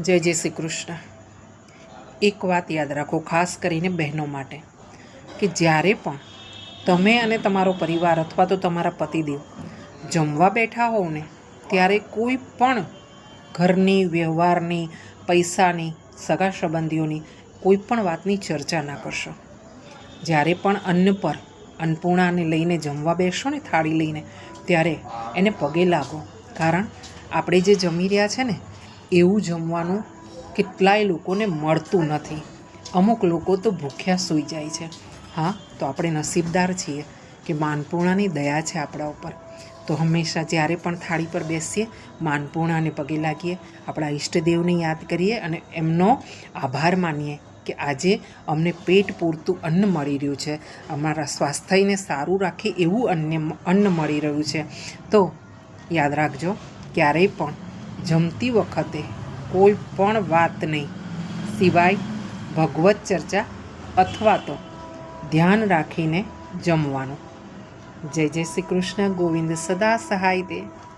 જય જય શ્રી કૃષ્ણ. એક વાત યાદ રાખો, ખાસ કરીને બહેનો માટે, કે જ્યારે પણ તમે અને તમારો પરિવાર અથવા તો તમારા પતિદેવ જમવા બેઠા હોવ ને, ત્યારે કોઈ પણ ઘરની, વ્યવહારની, પૈસાની, સગા સંબંધીઓની કોઈ પણ વાતની ચર્ચા ના કરશો. જ્યારે પણ અન્ન પર અન્નપૂર્ણાને લઈને જમવા બેસશો ને, થાળી લઈને, ત્યારે એને પગે લાગો. કારણ, આપણે જે જમી રહ્યા છે ને એવું જમવાનું કેટલાય લોકોને મળતું નથી. અમુક લોકો તો ભૂખ્યા સૂઈ જાય છે. હા, તો આપણે નસીબદાર છીએ કે માનપૂર્ણાની દયા છે આપણા ઉપર. તો હંમેશા જ્યારે પણ થાળી પર બેસીએ માનપૂર્ણાને પગે લાગીએ, આપણા ઈષ્ટદેવને યાદ કરીએ અને એમનો આભાર માનીએ કે આજે અમને પેટ પૂરતું અન્ન મળી રહ્યું છે. અમારા સ્વાસ્થ્યને સારું રાખે એવું અન્ય અન્ન મળી રહ્યું છે. તો યાદ રાખજો, ક્યારેય પણ જમતી વખતે કોઈ પણ વાત નહીં. સિવાય ભગવત ચર્ચા અથવા તો ધ્યાન રાખીને જમવાનું. જય જય શ્રી કૃષ્ણ. ગોવિંદ સદા સહાય દે.